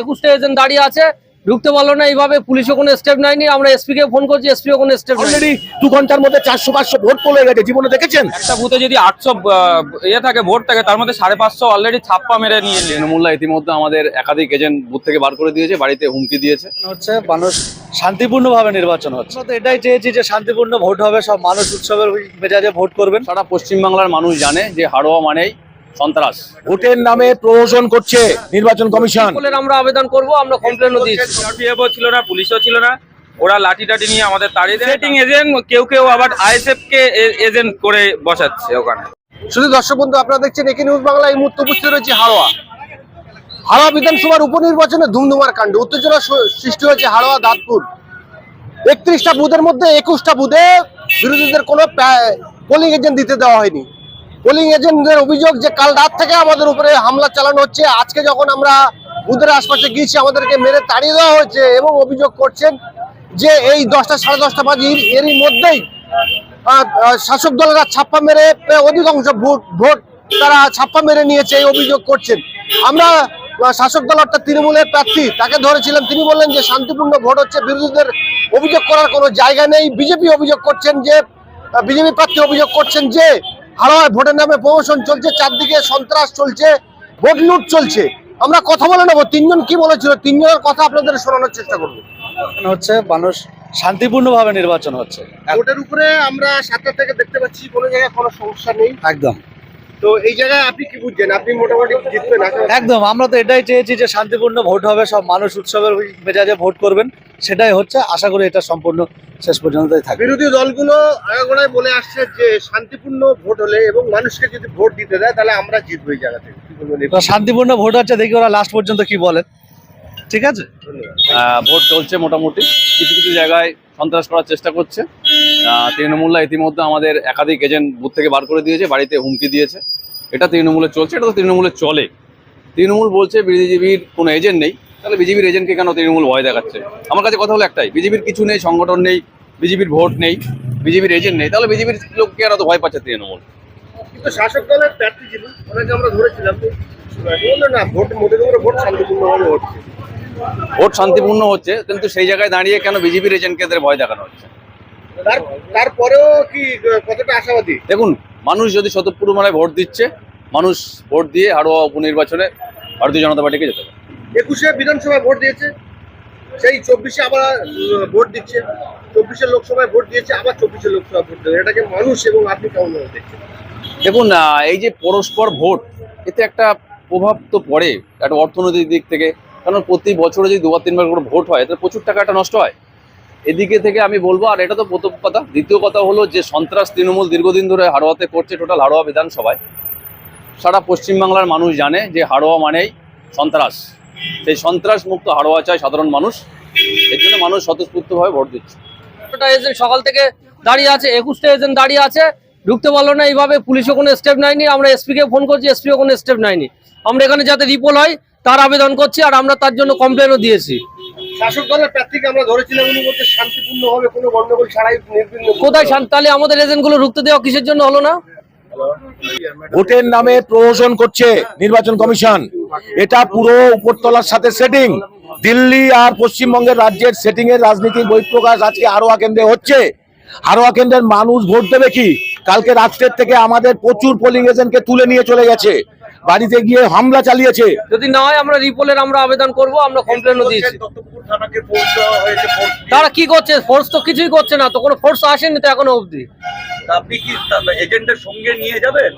একুশটা এজেন্ট দাঁড়িয়ে আছে। ঢুকতে পারল না এইভাবে পুলিশও কোনো স্টেপ নেয়নি। আমরা এসপি কে ফোন করছি এসপিও কোনো স্টেপ অলরেডি দু ঘণ্টার মধ্যে চারশো পাঁচশো ভোট পড়ে গেছে জীবনে দেখেছেন? একটা বুথে যদি আটশো ইয়ে থাকে ভোট থাকে তার মধ্যে সাড়ে পাঁচশো অলরেডি ছাপ্পা মেরে নিয়ে তৃণমূল্লা ইতিমধ্যে আমাদের একাধিক এজেন্ট বুথ থেকে বার করে দিয়েছে বাড়িতে হুমকি দিয়েছে। হচ্ছে মানুষ শান্তিপূর্ণভাবে নির্বাচন হচ্ছে। তো এটাই চেয়েছি যে শান্তিপূর্ণ ভোট হবে সব মানুষ উৎসবের মেজাজে ভোট করবেন। সারা পশ্চিমবাংলার মানুষ জানে যে হাড়োয়া মানেই সন্ত্রাস। ভোটের নামে প্রহসন করছে নির্বাচন কমিশন। আমরা আবেদন করব আমরা কমপ্লেনও দিয়েছি। ছিল না পুলিশও ছিল না ওরা লাঠি টাঠি নিয়ে আমাদের তাড়িয়ে দেয়। সেটিং এজেন্ট কেউ কেউ আবার আইএসএফ কে এজেন্ট করে বসাচ্ছে ওখানে। শুধু দর্শক বন্ধু আপনারা দেখছেন একে নিউজ বাংলা এই মুহূর্তে উপস্থিত রয়েছে হাড়োয়া। হাড়োয়া বিধানসভার উপনির্বাচনে ধুমধুমার কাণ্ড উত্তেজনা সৃ- সৃষ্টি হয়েছে হাড়োয়া দাঁতপুর। একত্রিশটা বুথের মধ্যে একুশটা বুথে বিরোধীদের কোনো পোলিং এজেন্ট দিতে দেওয়া হয়নি। পোলিং এজেন্টদের অভিযোগ যে কাল রাত থেকে আমাদের উপরে হামলা চালানো হচ্ছে। আজকে যখন আমরা বুথের আশপাশে গিয়েছি, আমাদেরকে মেরে তাড়িয়ে দেওয়া হয়েছে এবং অভিযোগ করছেন যে এই দশটা, সাড়ে দশটা বাজে এরই মধ্যেই শাসক দলেরা ছাপ্পা মেরে অধিকাংশ ভোট ভোট তারা ছাপ্পা মেরে নিয়েছে এই অভিযোগ করছেন। আমরা শাসক দল অর্থাৎ তৃণমূলের প্রার্থী, তাকে ধরেছিলাম, তিনি বললেন যে শান্তিপূর্ণ ভোট হচ্ছে, বিরোধীদের অভিযোগ করার কোনো জায়গা নেই। বিজেপি অভিযোগ করছেন যে বিজেপি প্রার্থী অভিযোগ করছেন যে হাওয়ায় ভোটের নামে প্রমোশন চলছে চারদিকে সন্ত্রাস চলছে ভোট লুট চলছে। আমরা কথা বলে নেব। তিনজন কি বলেছিল? তিনজনের কথা আপনাদের শোনানোর চেষ্টা করব। মানে হচ্ছে মানুষ শান্তিপূর্ণভাবে নির্বাচন হচ্ছে। ভোটের উপরে আমরা সাতটা থেকে দেখতে পাচ্ছি কোনো জায়গায় কোনো সমস্যা নেই। একদম। তো এই জায়গায় আপনি কি বুঝছেন? আপনি মোটামুটি জিতবেন? একদম আমরা তো এটাই চেয়েছি যে শান্তিপূর্ণ ভোট হবে সব মানুষ উৎসবের মেজাজে ভোট করবেন সেটাই হচ্ছে আশা করি এটা সম্পূর্ণ শেষ পর্যন্তই থাকবে। বিরোধী দলগুলো আগাগোড়ায় বলে আসছে যে শান্তিপূর্ণ ভোট হলে এবং মানুষকে যদি ভোট দিতে দেয় তাহলে আমরা জিতবো এই জায়গা থেকে। শান্তিপূর্ণ ভোট হচ্ছে দেখি ওরা লাস্ট পর্যন্ত কি বলেন ঠিক আছে? ভোট চলছে মোটামুটি। কিছু কিছু জায়গায় সন্ত্রাস করার চেষ্টা করছে। আহ, তৃণমূল্লা ইতিমধ্যে আমাদের একাধিক এজেন্ট বুথ থেকে বার করে দিয়েছে বাড়িতে হুমকি দিয়েছে। এটা তৃণমূলে চলছে এটা তো তৃণমূলে চলে। তৃণমূল বলছে বিজেপির কোনো এজেন্ট নেই তাহলে বিজেপির এজেন্টকে কেন তৃণমূল ভয় দেখাচ্ছে? আমার কাছে কথা হলো একটাই বিজেপির কিছু নেই সংগঠন নেই বিজেপির ভোট নেই বিজেপির এজেন্ট নেই তাহলে বিজেপির লোককে এত ভয় পাচ্ছে তৃণমূল? কিন্তু শাসক দলের প্রার্থী ছিল ওনাকে আমরা ধরেছিলাম না ভোট মোটের উপরে ভোট শান্তিপূর্ণভাবে হচ্ছে। ভোট শান্তিপূর্ণ হচ্ছে কিন্তু সেই জায়গায় দাঁড়িয়ে কেন বিজেপির এজেন্টকে ভয় দেখানো হচ্ছে? তার তারপরেও কি কতটা আশাবাদী? দেখুন মানুষ যদি স্বতঃপূর্ণ ভোট দিচ্ছে মানুষ ভোট দিয়ে হাড়োয়া উপনির্বাচনে ভারতীয় জনতা পার্টিকে যেতে পারে একুশে বিধানসভায় ভোট দিয়েছে সেই চব্বিশে আবার ভোট দিচ্ছে। চব্বিশে লোকসভায় ভোট দিয়েছে আবার চব্বিশে লোকসভায় ভোট দেবে। এটাকে মানুষ এবং আপনি কেমন দেখছেন? দেখুন এই যে পরস্পর ভোট এতে একটা প্রভাব তো পড়ে একটা অর্থনৈতিক দিক থেকে। কারণ প্রতি বছরে যদি দুবার তিনবার করে ভোট হয় তাহলে প্রচুর টাকা একটা নষ্ট হয়। এদিকে থেকে আমি বলব আর এটা তো প্রথম কথা। দ্বিতীয় কথা হলো যে সন্ত্রাস তৃণমূল দীর্ঘদিন ধরে হাড়োয়াতে করছে টোটাল হাড়োয়া বিধানসভায়। সারা পশ্চিমবাংলার মানুষ জানে যে হাড়োয়া মানেই সন্ত্রাস। সেই সন্ত্রাস মুক্ত হাড়োয়া চায় সাধারণ মানুষ। এর জন্য মানুষ স্বতঃস্ফূর্তভাবে ভোট দিচ্ছে। এজেন্ট সকাল থেকে দাঁড়িয়ে আছে একুশটা এজেন্ট দাঁড়িয়ে আছে। ঢুকতে পারল না এইভাবে পুলিশও কোনো স্টেপ নেয়নি। আমরা এসপি কে ফোন করছি এসপিও কোনো স্টেপ নেয়নি। আমরা এখানে যাতে রিপোল হয় তার আবেদন করছি আর আমরা তার জন্য কমপ্লেনও দিয়েছি। শাসক দলের প্রার্থীকে আমরা ধরেছিলাম উনি বলতে শান্তিপূর্ণভাবে কোনো গন্ডগোল ছাড়াই কোথায় শান্ত- তাহলে আমাদের এজেন্টগুলো ঢুকতে দেওয়া কিসের জন্য হলো না? ভোটের নামে প্রহসন করছে নির্বাচন কমিশন। এটা পুরো উপরতলার সাথে সেটিং দিল্লি আর পশ্চিমবঙ্গের রাজ্যের সেটিং এর রাজনীতির বহিঃপ্রকাশ আজকে হারোয়া কেন্দ্রে হচ্ছে। হারোয়া কেন্দ্রের মানুষ ভোট দেবে কি? কালকে রাত্রের থেকে আমাদের প্রচুর পোলিং এজেন্টকে তুলে নিয়ে চলে গেছে। বাড়িতে গিয়ে হামলা চালিয়েছে। যদি না হয় আমরা রিপোলের আমরা আবেদন করব আমরা কমপ্লেনও দিয়েছি। তারা কি করছে? ফোর্স তো কিছুই করছে না তো কোনো ফোর্স আসেনি তো এখনও অবধি। আপনি কি এজেন্টের সঙ্গে নিয়ে যাবেন?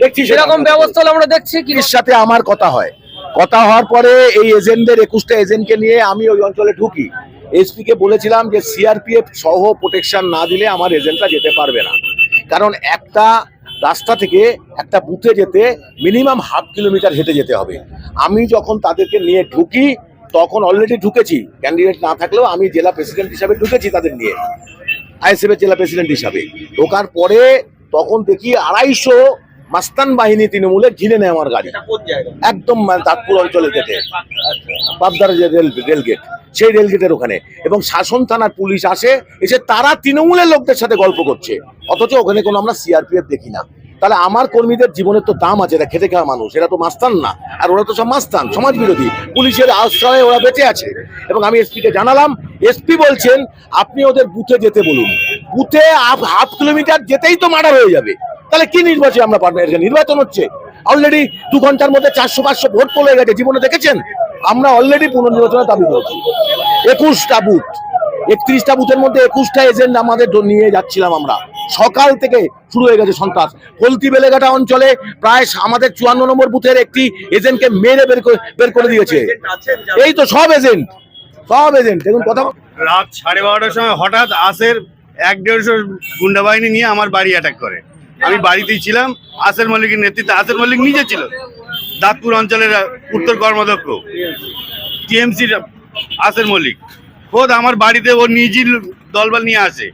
দেখছি সেরকম ব্যবস্থা হলে আমরা দেখছি কি সাথে আমার কথা হয়। কথা হওয়ার পরে এই এজেন্টদের একুশটা এজেন্টকে নিয়ে আমি ওই অঞ্চলে ঢুকি। এসপি কে বলেছিলাম যে সিআরপিএফ সহ প্রোটেকশন না দিলে আমার এজেন্টরা যেতে পারবে না। কারণ একটা রাস্তা থেকে একটা বুথে যেতে মিনিমাম হাফ কিলোমিটার হেঁটে যেতে হবে। আমি যখন তাদেরকে নিয়ে ঢুকি, তখন অলরেডি ঢুকেছি। ক্যান্ডিডেট না থাকলেও আমি জেলা প্রেসিডেন্ট হিসাবে ঢুকেছি তাদের নিয়ে। আইএসএফ এর জেলা প্রেসিডেন্ট হিসাবে। ঢোকার পরে তখন দেখি আড়াইশো মাস্তান বাহিনী তৃণমূলে ঘিরে নেয় আমার গাড়ি। একদম মানে অঞ্চলে অঞ্চলের গেটে। পাবদার যে রেল রেল গেট সেই রেল গেটের ওখানে। এবং শাসন থানার পুলিশ আসে এসে তারা তৃণমূলের লোকদের সাথে গল্প করছে। অথচ ওখানে কোনো আমরা সিআরপিএফ দেখি না। তাহলে আমার কর্মীদের জীবনের তো দাম আছে এরা খেটে খাওয়া মানুষ। এরা তো মাস্তান না। আর ওরা তো সব মাস্তান সমাজ বিরোধী পুলিশের আশ্রয়ে ওরা বেঁচে আছে। এবং আমি এসপিকে জানালাম এসপি বলছেন আপনি ওদের বুথে যেতে বলুন। বুথে হাফ কিলোমিটার যেতেই তো মার্ডার হয়ে যাবে। তাহলে কি নির্বাচন আমরা পারব? এখানে নির্বাচন হচ্ছে অলরেডি দু ঘণ্টার মধ্যে চারশো পাঁচশো ভোট পড়ে গেছে জীবনে দেখেছেন? আমরা অলরেডি পুনর্নির্বাচনের দাবি করছি। একুশটা বুথ একত্রিশটা বুথের মধ্যে একুশটা এজেন্ট আমাদের নিয়ে যাচ্ছিলাম আমরা। সকাল থেকে শুরু হয়ে গেছে সন্ত্রাস। কলতি বেলেঘাটা অঞ্চলে প্রায় আমাদের চুয়ান্ন নম্বর বুথের একটি এজেন্টকে মেরে বের করে বের করে দিয়েছে। এই তো সব এজেন্ট সব এজেন্ট দেখুন কথা রাত সাড়ে বারোটার সময় হঠাৎ আসের এক দেড়শো গুন্ডা বাহিনী নিয়ে আমার বাড়ি অ্যাটাক করে। আমি বাড়িতেই ছিলাম আসের মল্লিকের নেতৃত্বে আসের মল্লিক নিজে ছিল। দাঁতপুর অঞ্চলের উত্তর কর্মদক্ষ টিএমসির আসের মল্লিক খোদ আমার বাড়িতে ও নিজেই দলবল নিয়ে আসে।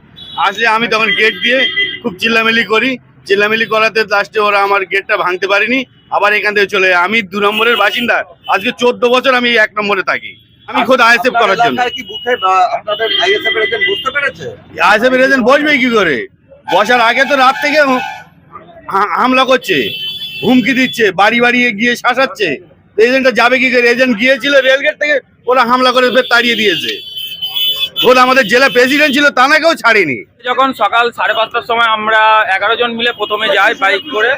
আসলে আমি তখন গেট দিয়ে খুব চিল্লামিলি করি। চিল্লামিলি করাতে লাস্টে ওরা আমার গেটটা ভাঙতে পারেনি। আবার এখান থেকে চলে আমি দু নম্বরের বাসিন্দা। আজকে চোদ্দ বছর আমি এক নম্বরে থাকি। আমি খোদ আইএসএফ করার জন্য। আইএসএফ এজেন্ট বসবে কি করে? বসার আগে তো রাত থেকে হামলা করছে, হুমকি দিচ্ছে, বাড়ি বাড়ি গিয়ে শাসাচ্ছে। এজেন্টটা যাবে কি করে? এজেন্ট গিয়েছিল রেলগেট থেকে, ওরা হামলা করে ফের তাড়িয়ে দিয়েছে। ওরা আমাদের জেলা প্রেসিডেন্ট ছিল, তানাকেও ছাড়েনি। যখন সকাল সাড়ে পাঁচটার সময় আমরা এগারো জন মিলে প্রথমে যাই বাইক করে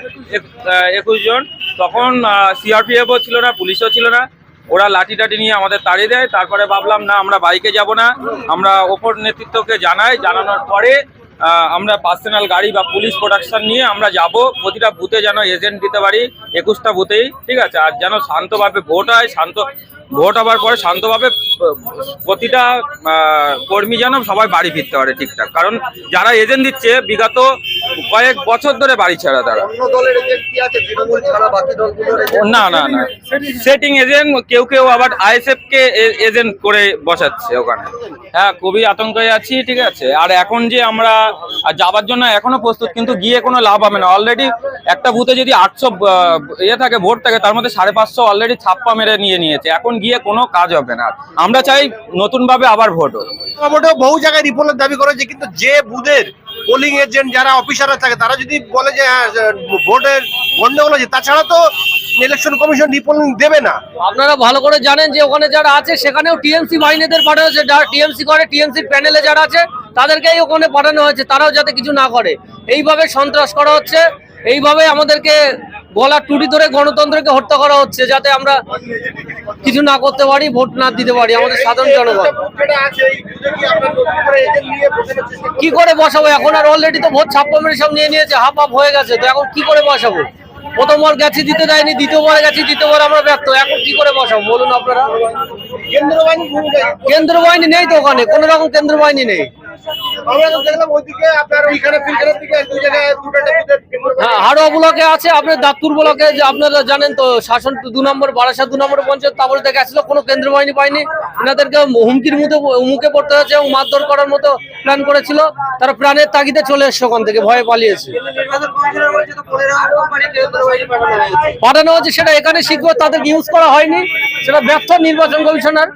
একুশ জন, তখন সিআরপিএফও ছিল না, পুলিশও ছিল না। ওরা লাঠি টাঠি নিয়ে আমাদের তাড়িয়ে দেয়। তারপরে ভাবলাম, না, আমরা বাইকে যাব না। আমরা ওপর নেতৃত্বকে জানাই। জানানোর পরে আমরা পার্সোনাল গাড়ি বা পুলিশ প্রোডাকশন নিয়ে আমরা যাব। প্রতিটা বুথে যেন এজেন্ট দিতে পারি, একুশটা বুথেই ঠিক আছে? আর যেন শান্তভাবে ভোট হয়, শান্ত ভোট হবার পরে শান্তভাবে প্রতিটা কর্মী যেন সবাই বাড়ি ফিরতে পারে ঠিকঠাক। কারণ যারা এজেন্ট দিচ্ছে বিগত কয়েক বছর ধরে বাড়ি ছাড়া তারা? না না না। সেটিং এজেন্ট কেউ কেউ আবার আইএসএফ কে এজেন্ট করে বসাচ্ছে ওখানে। হ্যাঁ খুবই আতঙ্কে আছি ঠিক আছে। আর এখন যে আমরা যাবার জন্য এখনও প্রস্তুত কিন্তু গিয়ে কোনো লাভ হবে না। অলরেডি একটা বুথে যদি আটশো ইয়ে থাকে ভোট থাকে তার মধ্যে সাড়ে পাঁচশো অলরেডি ছাপ্পা মেরে নিয়ে নিয়েছে। এখন গিয়ে কোনো কাজ হবে না। আমরা চাই নতুন ভাবে আবার ভোট হোক। বহু জায়গায় রিপোর্টের দাবি করেছে কিন্তু যে বুধের পোলিং এজেন্ট যারা অফিসাররা থাকে তারা যদি বলে যে হ্যাঁ, ভোটের গন্ডগোল আছে তাছাড়া তো ইলেকশন কমিশন রিপোর্টিং দেবে না। আপনারা ভালো করে জানেন যে ওখানে যারা আছে সেখানেও টিএমসি বাহিনীদের পাঠানো হয়েছে। যারা টিএমসি করে টিএমসি প্যানেলে যারা আছে তাদেরকেই ওখানে পাঠানো হয়েছে। তারাও যাতে কিছু না করে। এইভাবে সন্ত্রাস করা হচ্ছে। এইভাবে আমাদেরকে গলার টুটি ধরে গণতন্ত্রকে হত্যা করা হচ্ছে যাতে আমরা কিছু না করতে পারি ভোট না দিতে পারি আমাদের সাধারণ জনগণ। কি করে বসাবো? এখন আর অলরেডি তো ভোট ছাপ্পা মেরে সব নিয়ে নিয়েছে হাফ হাফ হয়ে গেছে তো এখন কি করে বসাবো? প্রথমবার গেছি দিতে দেয়নি দ্বিতীয়বার গেছি দ্বিতীয়বার আমরা ব্যর্থ এখন কি করে বসাবো বলুন আপনারা? কেন্দ্র বাহিনী নেই তো ওখানে কোনো রকম কেন্দ্র বাহিনী নেই। হ্যাঁ শাসন দু নম্বর কোনো পায়নি। এনাদেরকে হুমকির মুখে পড়তে হয়েছে এবং মারধর করার মতো প্ল্যান করেছিল। তারা প্রাণের তাগিদে চলে এসছে ওখান থেকে, ভয়ে পালিয়েছে। পাঠানো হচ্ছে সেটা এখানে শিখব তাদেরকে ইউজ করা হয়নি, সেটা ব্যর্থ নির্বাচন কমিশনার।